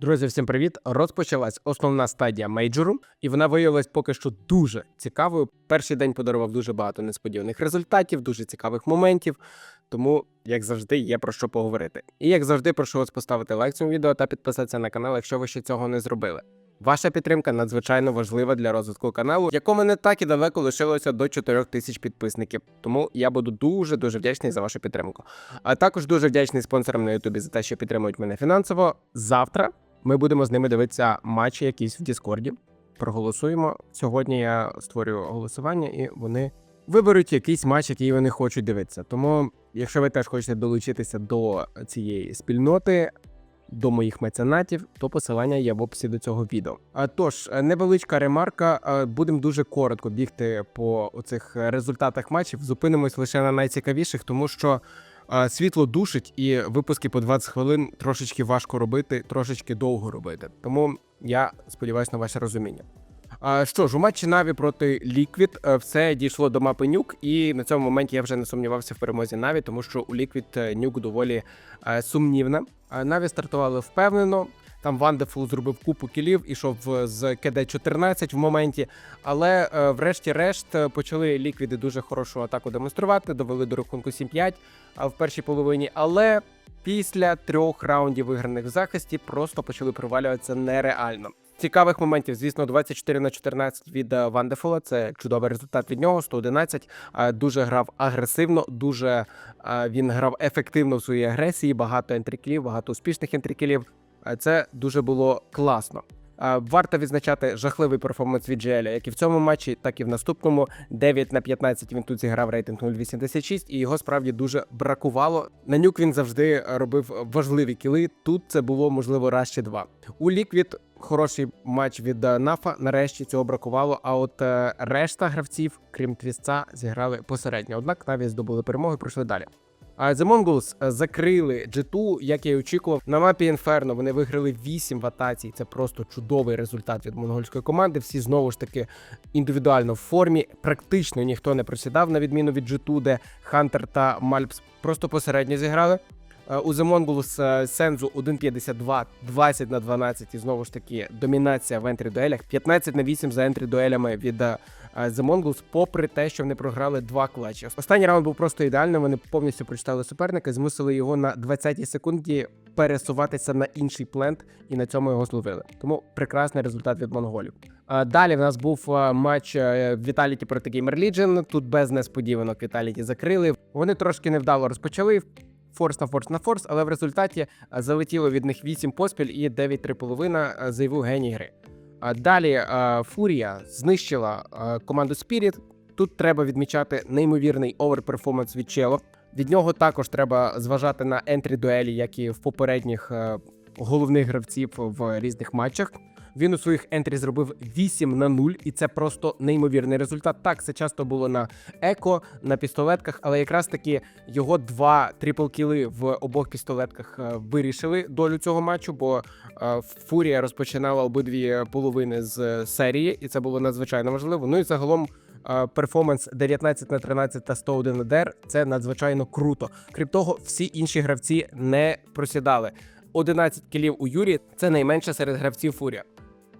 Друзі, всім привіт! Розпочалась основна стадія мейджору, і вона виявилась поки що дуже цікавою. Перший день подарував дуже багато несподіваних результатів, дуже цікавих моментів. Тому, як завжди, є про що поговорити. І як завжди, прошу вас поставити лайк цьому відео та підписатися на канал, якщо ви ще цього не зробили. Ваша підтримка надзвичайно важлива для розвитку каналу, якому не так і далеко лишилося до 4 тисяч підписників. Тому я буду дуже дуже вдячний за вашу підтримку. А також дуже вдячний спонсорам на Ютубі за те, що підтримують мене фінансово. Завтра ми будемо з ними дивитися матчі якісь в Діскорді. Проголосуємо. Сьогодні я створюю голосування, і вони виберуть якийсь матч, який вони хочуть дивитися. Тому, якщо ви теж хочете долучитися до цієї спільноти, до моїх меценатів, то посилання є в описі до цього відео. А тож, е, невеличка ремарка. е, Будемо дуже коротко бігти по цих результатах матчів. Зупинимось лише на найцікавіших, тому що світло душить, і випуски по 20 хвилин трошечки важко робити, трошечки довго робити. Тому я сподіваюся на ваше розуміння. Що ж, у матчі Наві проти Ліквід все дійшло до мапи Нюк, і на цьому моменті я вже не сумнівався в перемозі Наві, тому що у Ліквід Нюк доволі е, сумнівна. Наві стартували впевнено. Там Вандефул зробив купу кілів, ішов з КД-14 в моменті. Але е, врешті-решт е, почали ліквіди дуже хорошу атаку демонструвати, довели до рахунку 7-5 в першій половині. Але після трьох раундів виграних в захисті просто почали провалюватися нереально. Цікавих моментів, звісно, 24 на 14 від е, Вандефола. Це чудовий результат від нього. 111. Е, Дуже грав агресивно, дуже він грав ефективно в своїй агресії. Багато ентрікілів, багато успішних ентрікілів. Е, Це дуже було класно. Е, Варто відзначати жахливий перформанс від Джеля, як і в цьому матчі, так і в наступному. 9 на 15 він тут зіграв рейтинг 0,86, і його справді дуже бракувало. На нюк він завжди робив важливі кіли. Тут це було можливо раз чи два. У Ліквід хороший матч від е, Нафа. Нарешті цього бракувало. А от решта гравців, крім твістца, зіграли посередньо. Однак навіть здобули перемогу і пройшли далі. А The Mongols е, закрили G2, як я і очікував. На мапі Inferno вони виграли 8 в атаці. Це просто чудовий результат від монгольської команди. Всі знову ж таки індивідуально в формі. Практично ніхто не просідав, на відміну від G2, де Хантер та Мальпс просто посередньо зіграли. Е, У The Mongols е, Сензу 1.52, 20 на 12 і знову ж таки домінація в ентрі дуелях. 15 на 8 за ентрі дуелями від The Mongols, попри те, що вони програли два клатчі. Останній раунд був просто ідеальним. Вони повністю прочитали суперника, змусили його на 20-й секунді пересуватися на інший плент, і на цьому його зловили. Тому прекрасний результат від монголів. Далі в нас був е, матч е, Vitality проти Gamer Legion. Тут без несподіванок Vitality закрили. Вони трошки невдало розпочали. Форс на форс на форс, але в результаті е, залетіло від них 8 поспіль і 9-3,5 е, заявив геній гри. Далі е, Фурія знищила е, команду Spirit. Тут треба відмічати неймовірний оверперформанс від Чело. Від нього також треба зважати на ентрі дуелі, як і в попередніх е, головних гравців в різних матчах. Він у своїх ентрі зробив 8 на 0, і це просто неймовірний результат. Так, це часто було на еко, на пістолетках, але якраз таки його два трипл-кіли в обох пістолетках е, вирішили долю цього матчу, бо е, Фурія розпочинала обидві половини з е, серії, і це було надзвичайно важливо. Ну і загалом. Перформанс 19 на 13 та 101 на ДР – це надзвичайно круто. Крім того, всі інші гравці не просідали. 11 кілів у Юрі це найменше серед гравців Фурія.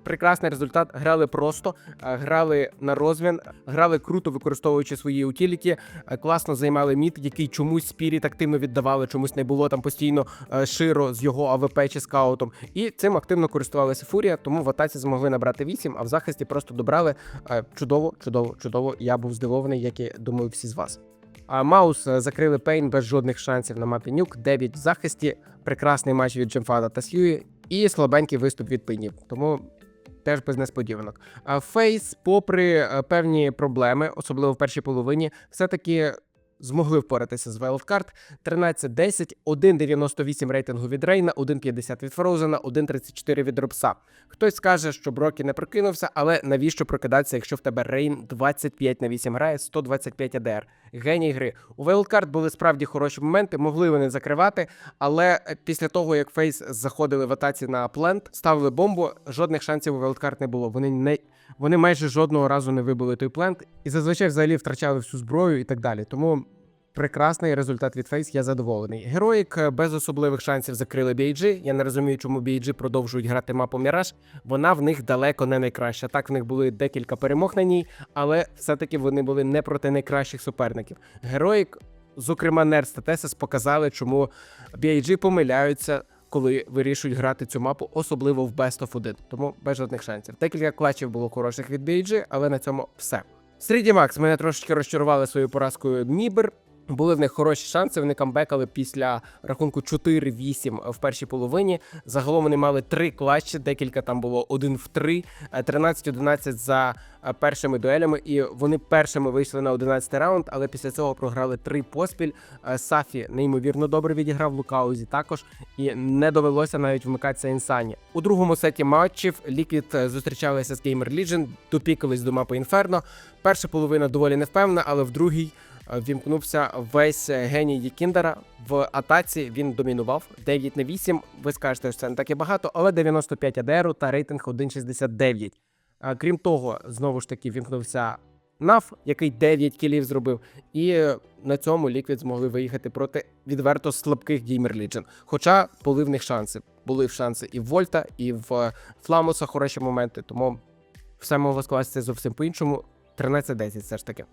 Прекрасний результат. Грали просто, е, грали на розвін, грали круто, використовуючи свої утіліті. е, Класно займали мід, який чомусь спіріт активно віддавали, чомусь не було там постійно е, широ з його АВП чи скаутом. І цим активно користувалася Фурія, тому в атаці змогли набрати 8, а в захисті просто добрали. Чудово, чудово, чудово. Я був здивований, як і думаю, всі з вас. А Маус закрили Пейн без жодних шансів на мапі Нюк. 9 в захисті. Прекрасний матч від Джемфада та Сьюї. І слабенький виступ від пейнів. Тому теж без несподіванок. Фейс, попри е, певні проблеми, особливо в першій половині, все-таки змогли впоратися з Wildcard. 13-10, 1.98 рейтингу від Рейна, 1.50 від Фроузена, 1.34 від Робса. Хтось скаже, що Брокі не прокинувся, але навіщо прокидатися, якщо в тебе Рейн 25 на 8 грає, 125 АДР. Геній гри. У Wildcard були справді хороші моменти, могли вони закривати, але е, після того, як Фейс заходили в атаці на плент, ставили бомбу, жодних шансів у Wildcard не було. Вони не вони майже жодного разу не вибили той плент і зазвичай взагалі втрачали всю зброю і так далі. Тому Прекрасний результат від Фейс, я задоволений. Героїк е, без особливих шансів закрили BG. Я не розумію, чому BG продовжують грати мапу Міраж. Вона в них далеко не найкраща. Так, в них були декілька перемог на ній, але все-таки вони були не проти найкращих суперників. Героїк, зокрема, Нерс та Тесес показали, чому BG помиляються. Коли вирішують грати цю мапу, особливо в Best of 1, тому без жодних шансів. Декілька клатчів було хороших від BG, але на цьому все. Сріді Макс мене трошечки розчарували своєю поразкою Мібер. Були в них хороші шанси. Вони камбекали після рахунку 4-8 в першій половині. Загалом вони мали три клатчі, декілька там було один в три, е, 13-11 за е, першими дуелями. І вони першими вийшли на 11 раунд, але після цього програли три поспіль. Е, Сафі неймовірно добре відіграв Лукаузі також, і не довелося навіть вмикатися інсані. У другому сеті матчів Ліквід е, зустрічалися з Gamer Legion, допікались до мапи Інферно. Перша половина доволі невпевнена, але в другій е, вімкнувся весь е, геній Дікіндера. В атаці він домінував 9 на 8. Ви скажете, що це не таке багато, але 95 АДРу та рейтинг 1,69. А, Крім того, знову ж таки вімкнувся Нав, який 9 кілів зробив, і е, на цьому Ліквід змогли виїхати проти відверто слабких Gamer Legion. Хоча були в них шанси. Були шанси і в Вольта, і в е, Фламуса хороші моменти, тому все могло скластися зовсім по-іншому. 13-10 все ж таки.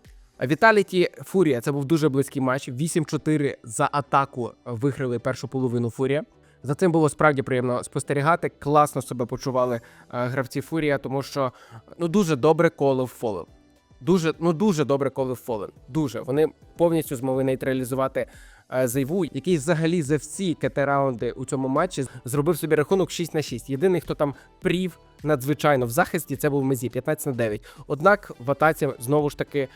Віталіті Фурія це був дуже близький матч. 8-4 за атаку виграли першу половину Фурія. За цим було справді приємно спостерігати. Класно себе почували е, гравці Фурія, тому що ну дуже добре колив фолен. Дуже, ну дуже добре колив фолен. Дуже. Вони повністю змогли нейтралізувати е, Зайву, який взагалі за всі КТ-раунди у цьому матчі зробив собі рахунок 6 на 6. Єдиний, хто там прів надзвичайно в захисті, це був Мезі 15 на 9. Однак в атаці знову ж таки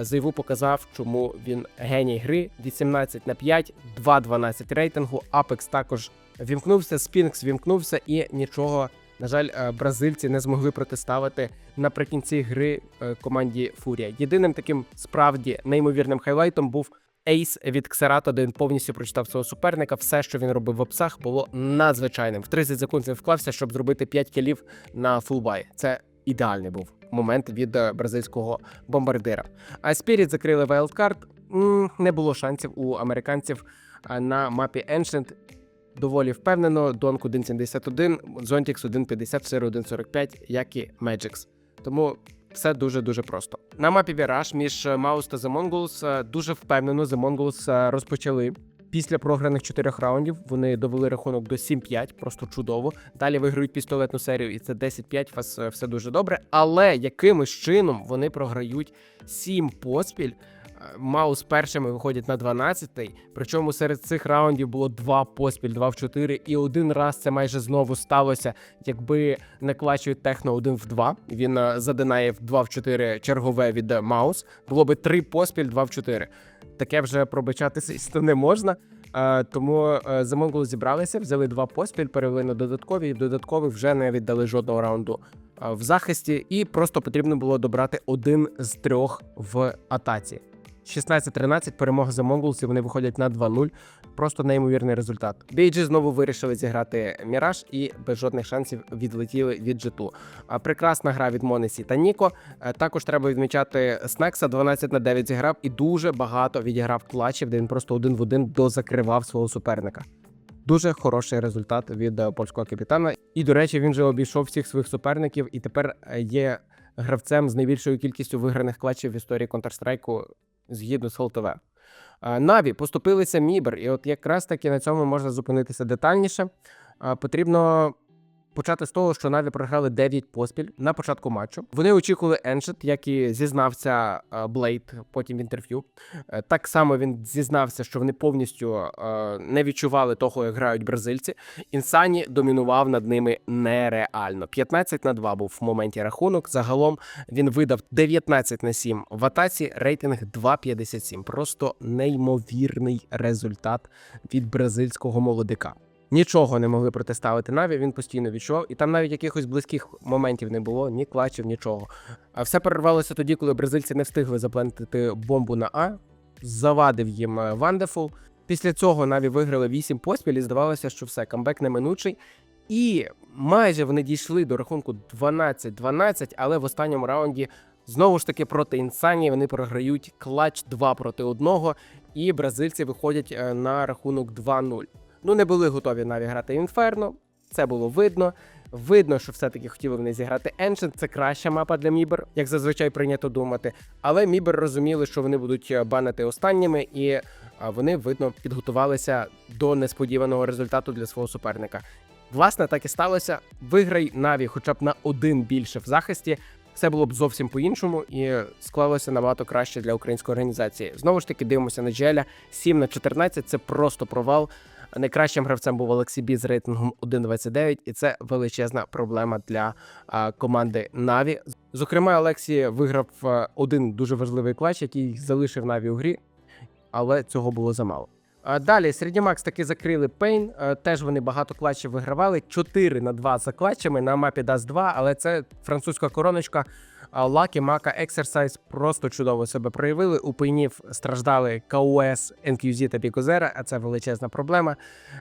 Зайву показав, чому він геній гри 18 на 5, 2-12 рейтингу. Апекс також вімкнувся, Спінкс вімкнувся і нічого. На жаль, е, бразильці не змогли протиставити наприкінці гри е, команді Фурія. Єдиним таким справді неймовірним хайлайтом був ейс від Ксерато, де він повністю прочитав свого суперника. Все, що він робив в опсах, було надзвичайним. В 30 секунд він вклався, щоб зробити 5 кілів на фулбай. Це ідеальний був момент від е, бразильського бомбардира. А Спіріт закрили вайлдкарт. Не було шансів у американців е, на мапі Ancient. Доволі впевнено. Донк 1.71, Zontics 1.50, 1.45, як і Magix. Тому все дуже дуже просто. На мапі Віраж між Маус та The Mongols е, дуже впевнено The Mongols е, розпочали. Після програних чотирьох раундів вони довели рахунок до 7-5, просто чудово. Далі виграють пістолетну серію, і це 10-5, у вас е, все дуже добре. Але якимось чином вони програють 7 поспіль. Маус першими виходять на 12-й, причому серед цих раундів було два поспіль, два в 4, і один раз це майже знову сталося, якби не клачують техно один в 2. Він е, задинає в 2 в 4 чергове від е, Маус. Було би три поспіль, 2 в 4. Таке вже пробачатися не можна. Е, Тому е, зібралися, взяли два поспіль, перевели на додаткові, і в додаткових вже не віддали жодного раунду в захисті, і просто потрібно було добрати один з трьох в атаці. 16-13 перемога за і вони виходять на 2-0. Просто неймовірний результат. BG знову вирішили зіграти Міраж і без жодних шансів відлетіли від джету. А прекрасна гра від Монесі та Ніко. Е, Також треба відмічати Снекса 12 на 9 зіграв і дуже багато відіграв клатчів, де він просто один в один дозакривав свого суперника. Дуже хороший результат від е, польського капітана. І, до речі, він же обійшов всіх своїх суперників і тепер е, є гравцем з найбільшою кількістю виграних клатчів в історії Counter-Strike згідно з ХЛТВ. Е, Наві поступилися Мібер, і от якраз таки на цьому можна зупинитися детальніше. Е, Потрібно почати з того, що Наві програли 9 поспіль на початку матчу. Вони очікували Еншет, як і зізнався е, Блейд потім в інтерв'ю. Е, Так само він зізнався, що вони повністю е, не відчували того, як грають бразильці. Інсані домінував над ними нереально. 15 на 2 був в моменті рахунок. Загалом він видав 19 на 7 в атаці, рейтинг 2,57. Просто неймовірний результат від бразильського молодика. Нічого не могли протиставити Наві, він постійно відчував, і там навіть якихось близьких моментів не було, ні клачів, нічого. А все перервалося тоді, коли бразильці не встигли заплантити бомбу на А, завадив їм е, Вандефул. Після цього Наві виграли 8 поспіль і здавалося, що все, камбек неминучий. І майже вони дійшли до рахунку 12-12, але в останньому раунді знову ж таки проти Інсані вони програють клач 2 проти 1. і бразильці виходять е, на рахунок 2-0. Ну, не були готові наві грати Інферно. Це було видно. Видно, що все-таки хотіли вони зіграти Ancient. Це краща мапа для Мібер, як зазвичай прийнято думати. Але Мібер розуміли, що вони будуть е, банити останніми, і е, вони, видно, підготувалися до несподіваного результату для свого суперника. Власне, так і сталося. Виграй Наві хоча б на один більше в захисті. Все було б зовсім по-іншому і склалося набагато краще для української організації. Знову ж таки, дивимося на Джеля 7 на 14 це просто провал. Найкращим гравцем був Олексій Бі з рейтингом 1.29, і це величезна проблема для команди Наві. Зокрема, Олексій виграв а, один дуже важливий клач, який залишив Наві у грі, але цього було замало. А Далі середі Макс таки закрили Пейн. е, Теж вони багато клатчів вигравали. 4 на 2 за клатчами на мапі Даст 2, але це французька короночка. А Лакі, Мака, Ексерсайз просто чудово себе проявили. У пейнів страждали КОС, NQZ та Пікозера, а це величезна проблема.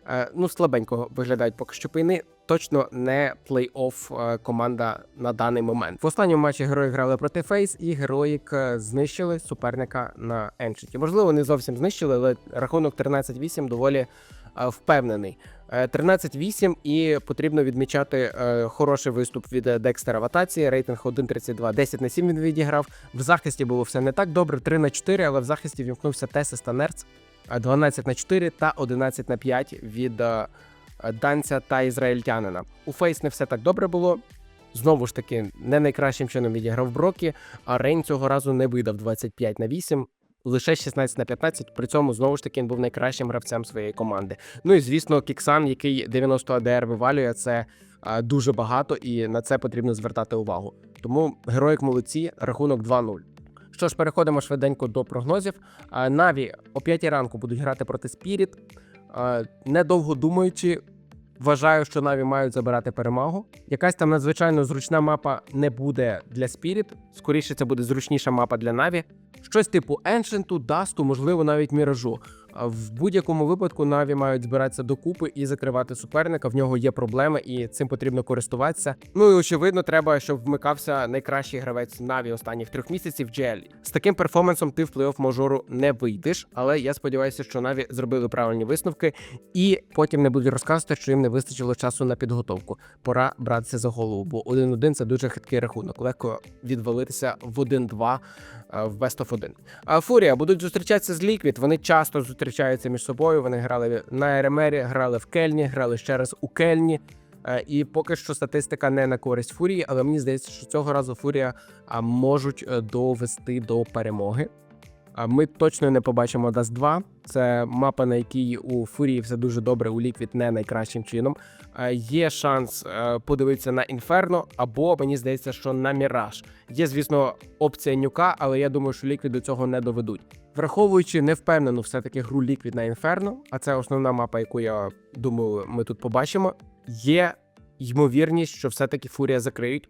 Е, Ну, слабенько виглядають поки що пейни. Точно не плей-офф е, команда на даний момент. В останньому матчі герої грали проти Фейс, і героїк е, знищили суперника на Еншиті. Можливо, не зовсім знищили, але рахунок 13-8 доволі е, впевнений. Е, 13-8 і потрібно відмічати хороший виступ від Декстера в атаці. Рейтинг 1.32, 10 на 7 він відіграв. В захисті було все не так добре, 3 на 4, але в захисті вімкнувся Тесис та Нерц. е, 12 на 4 та 11 на 5 від данця та ізраїльтянина. У Фейс не все так добре було. Знову ж таки, не найкращим чином відіграв Брокі, а Рейн цього разу не видав 25 на 8, лише 16 на 15. При цьому знову ж таки він був найкращим гравцем своєї команди. Ну і звісно, Кіксан, який 90 АДР вивалює, це дуже багато, і на це потрібно звертати увагу. Тому героїк молодці, рахунок 2-0. Що ж, переходимо швиденько до прогнозів. Наві о 5 ранку будуть грати проти Спіріт. Недовго думаючи, вважаю, що Наві мають забирати перемогу. Якась там надзвичайно зручна мапа не буде для Spirit, Скоріше, це буде зручніша мапа для Наві. Щось типу Еншенту, Дасту, можливо, навіть Міражу. В будь-якому випадку Наві мають збиратися докупи і закривати суперника. В нього є проблеми, і цим потрібно користуватися. Ну і очевидно, треба, щоб вмикався найкращий гравець Наві останніх трьох місяців. GL. З таким перформансом ти в плей-офф мажору не вийдеш. Але я сподіваюся, що Наві зробили правильні висновки, і потім не будуть розказувати, що їм не вистачило часу на підготовку. Пора братися за голову, бо 1-1 – це дуже хиткий рахунок. Легко відвалитися в 1-2 е, в Best of 1. А Фурія будуть зустрічатися з Liquid. Вони часто зустрічаються між собою. Вони грали на РМРі, грали в Кельні, грали ще раз у Кельні. Е, І поки що статистика не на користь Фурії, але мені здається, що цього разу Фурія можуть е, довести до перемоги. Ми точно не побачимо Dust 2. Це мапа, на якій у Фурії все дуже добре, у Liquid не найкращим чином. Є шанс е, подивитися на Інферно, або мені здається, що на Міраж. Є, звісно, опція нюка, але я думаю, що Liquid до цього не доведуть. Враховуючи невпевнену все-таки гру Liquid на Інферно, а це основна мапа, яку я думаю, ми тут побачимо. Є ймовірність, що все-таки Фурія закриють.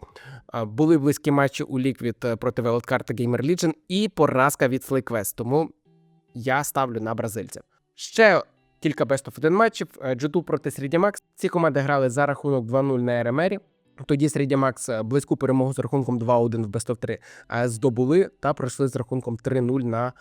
Були близькі матчі у Liquid е, проти Wildcard та Gamer Legion і поразка від FlyQuest, тому я ставлю на бразильців. Ще кілька Best of 1 матчів. Е, G2 проти Середімакс. Ці команди грали за рахунок 2-0 на РМРі. Тоді Середімакс е, близьку перемогу з рахунком 2-1 в Best of 3 е, здобули та пройшли з рахунком 3-0 на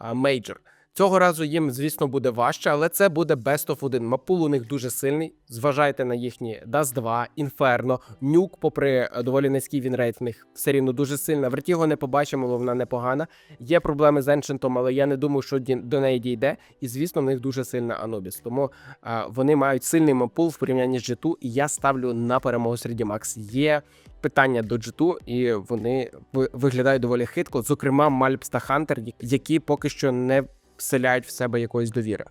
е, Мейджор. Цього разу їм, звісно, буде важче, але це буде Best of 1. Мапул у них дуже сильний. Зважайте на їхні Dust 2, Inferno, Нюк, попри е, доволі низький вінрейт в них все рівно дуже сильна. Вертіго не побачимо, але вона непогана. Є проблеми з Еншентом, але я не думаю, що до неї дійде. І звісно, в них дуже сильна Анубіс. Тому е, вони мають сильний мапул в порівнянні з G2, і я ставлю на перемогу серед Макс. Є питання до G2, і вони ви- виглядають доволі хитко. Зокрема, Мальпс та Хантер, які поки що не вселяють в себе якоїсь довіри.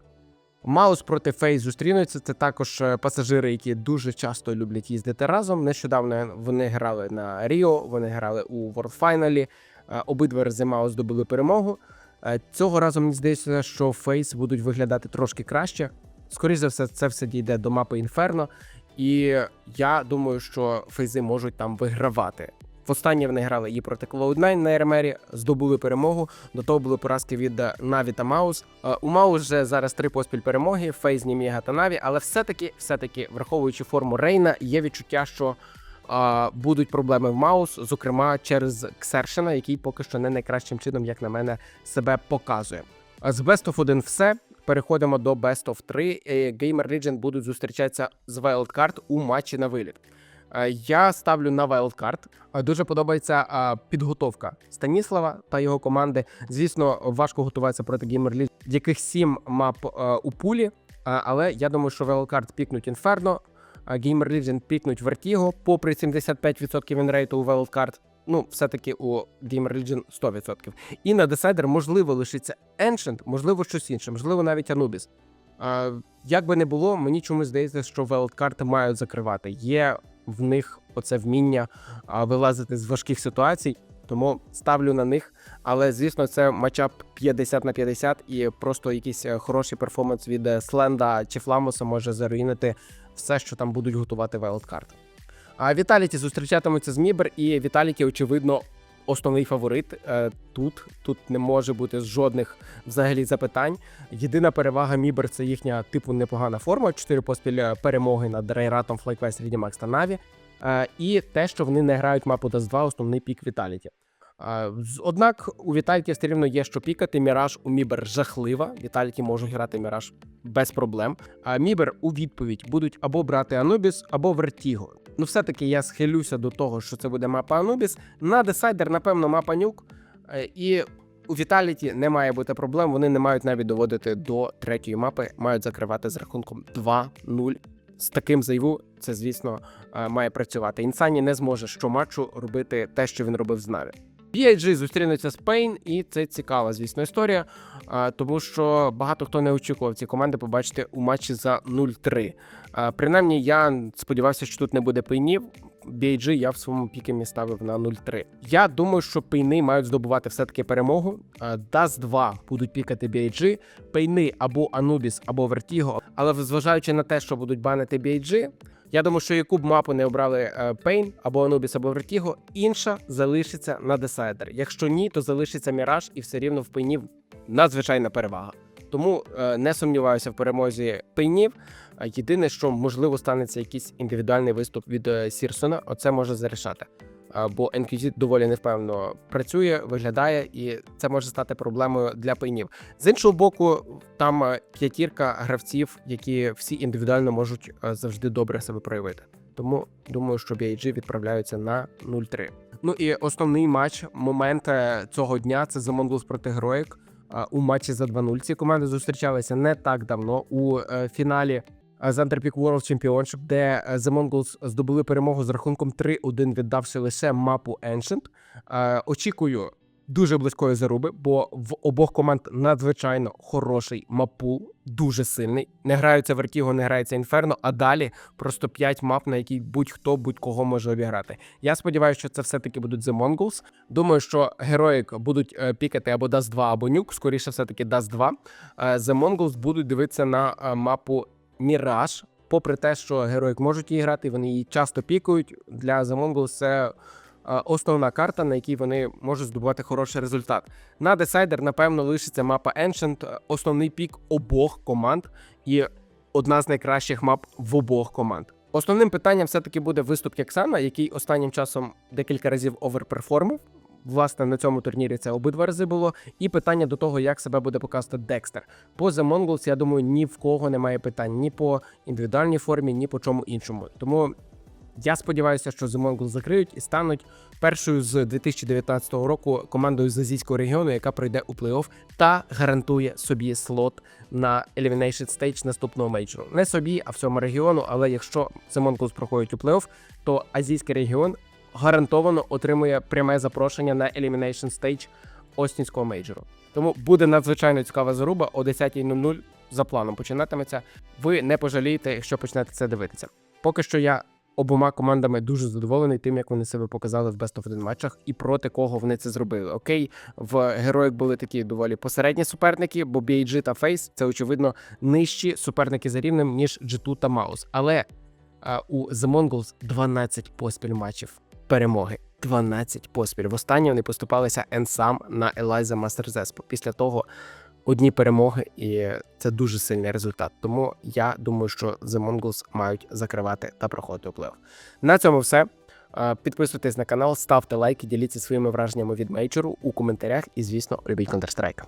Маус проти Фейс зустрінуться. Це також е, пасажири, які дуже часто люблять їздити разом. Нещодавно вони грали на Ріо, вони грали у World Final. Е, Обидва рази Маус здобули перемогу. Е, Цього разу мені здається, що Фейс будуть виглядати трошки краще. Скоріше за все, це все дійде до мапи Інферно. І я думаю, що фейзи можуть там вигравати. Востаннє вони грали і проти Cloud9 на РМРі, здобули перемогу. До того були поразки від е, Наві та Маус. Е, У Маус вже зараз три поспіль перемоги: Фейз, Німіга та Наві. Але все-таки, все-таки, враховуючи форму Рейна, є відчуття, що е, будуть проблеми в Маус, зокрема через Ксершина, який поки що не найкращим чином, як на мене, себе показує. З Best of 1 все. Переходимо до Best of 3. Е, Gamer Legion будуть зустрічатися з Wildcard у матчі на виліт. Е, Я ставлю на Wildcard. Е, Дуже подобається е, підготовка Станіслава та його команди. Звісно, важко готуватися проти Legion, яких сім мап у пулі. Але я думаю, що Wildcard пікнуть а Gamer Legion пікнуть Vertigo, попри 75% вінрейту у Wildcard. Ну, все-таки у Gamer Legion 100%. І на Decider, можливо, лишиться Ancient, можливо, щось інше, можливо, навіть Anubis. Як би не було, мені чомусь здається, що Wildcard мають закривати. Є в них оце вміння вилазити з важких ситуацій, тому ставлю на них. Але звісно, це матчап 50 на 50, і просто якийсь е, хороший перформанс від е, Сленда чи Фламуса може заруїнити все, що там будуть готувати вайлдкарти. А Віталіті зустрічатимуться з Мібер, і Віталіті, очевидно, основний фаворит. Е, Тут тут не може бути жодних взагалі запитань. Єдина перевага Мібер це їхня типу непогана форма. Чотири поспіль е, перемоги над Рейратом, FlyQuest, Рідімакс та Наві. Е, І те, що вони не грають мапу Dust 2, основний пік Віталіті. Однак у Віталіті все рівно є що пікати. Міраж у Мібер жахлива. Віталіті можуть грати Міраж без проблем. А Мібер у відповідь будуть або брати Анубіс, або Вертіго. Ну, все-таки я схилюся до того, що це буде мапа Анубіс. На десайдер, напевно, мапа Нюк. Е, І у Віталіті не має бути проблем. Вони не мають навіть доводити до третьої мапи, мають закривати з рахунком 2-0. З таким зайву це, звісно, е, має працювати. Інсані не зможе щоматчу робити те, що він робив з Наві. BIG зустрінуться з Пейн, і це цікава, звісно, історія, е, тому що багато хто не очікував ці команди побачити у матчі за 0-3. Принаймні, я сподівався, що тут не буде пейнів. BIG я в своєму пікемі ставив на 0-3. Я думаю, що пейни мають здобувати все-таки перемогу. Dust 2 будуть пікати BIG, пейни або Anubis, або Vertigo. Але зважаючи на те, що будуть банити BIG, я думаю, що яку б мапу не обрали Pain або Anubis, або Vertigo, інша залишиться на Decider. Якщо ні, то залишиться Міраж і все рівно в пейнів надзвичайна перевага. Тому е, не сумніваюся в перемозі пейнів. Е, Єдине, що можливо станеться якийсь індивідуальний виступ від е, Сірсона, оце може зарішати. Бо NQZ доволі невпевно працює, виглядає, і це може стати проблемою для пейнів. З іншого боку, там п'ятірка гравців, які всі індивідуально можуть завжди добре себе проявити. Тому думаю, що BIG відправляються на 0-3. Ну і основний матч, момент цього дня це Mongols проти Героїк. У матчі за 2-0 ці команди зустрічалися не так давно у е, фіналі е, з Underpeak World Championship, де е, The Mongols здобули перемогу з рахунком 3-1, віддавши лише мапу Ancient. Очікую дуже близької заруби, бо в обох команд надзвичайно хороший мапул, дуже сильний. Не граються Vertigo, не грається Inferno, а далі просто 5 мап, на які будь-хто будь-кого може обіграти. Я сподіваюся, що це все-таки будуть The Mongols. Думаю, що Heroic будуть е, пікати або Dust 2, або Nuke, скоріше все-таки Dust 2. Е, The Mongols будуть дивитися на е, мапу Mirage. Попри те, що Heroic можуть її грати, вони її часто пікають. Для The Mongols це основна карта, на якій вони можуть здобувати хороший результат. На Decider, напевно, лишиться мапа Ancient, е, основний пік обох команд і одна з найкращих мап в обох команд. Основним питанням все-таки буде виступ Кексана, який останнім часом декілька разів оверперформив. Власне, на цьому турнірі це обидва рази було. І питання до того, як себе буде показувати Декстер. По The Mongols, я думаю, ні в кого немає питань ні по індивідуальній формі, ні по чому іншому. Тому я сподіваюся, що The Mongols закриють і стануть першою з 2019 року командою з азійського регіону, яка пройде у плей-офф та гарантує собі слот на Elimination Stage наступного мейджору. Не собі, а всьому регіону. Але якщо The Mongols проходять у плей-офф, то азійський регіон гарантовано отримує пряме запрошення на Elimination Stage Остінського мейджору. Тому буде надзвичайно цікава заруба о 10.00 за планом починатиметься. Ви не пожалієте, якщо почнете це дивитися. Поки що я обома командами дуже задоволений тим, як вони себе показали в Best of 1 матчах і проти кого вони це зробили. Окей, в героїк були такі доволі посередні суперники, бо BAG та Face це очевидно нижчі суперники за рівнем, ніж G2 та Маус. Але а, у The Mongols 12 поспіль матчів перемоги. 12 поспіль. Востаннє вони поступалися Енсам на Елайза Мастерзес. Після того одні перемоги, і це дуже сильний результат. Тому я думаю, що The Mongols мають закривати та проходити плей-офф. На цьому все. Е, Підписуйтесь на канал, ставте лайки, діліться своїми враженнями від мейджору у коментарях і, звісно, любіть Counter-Strike.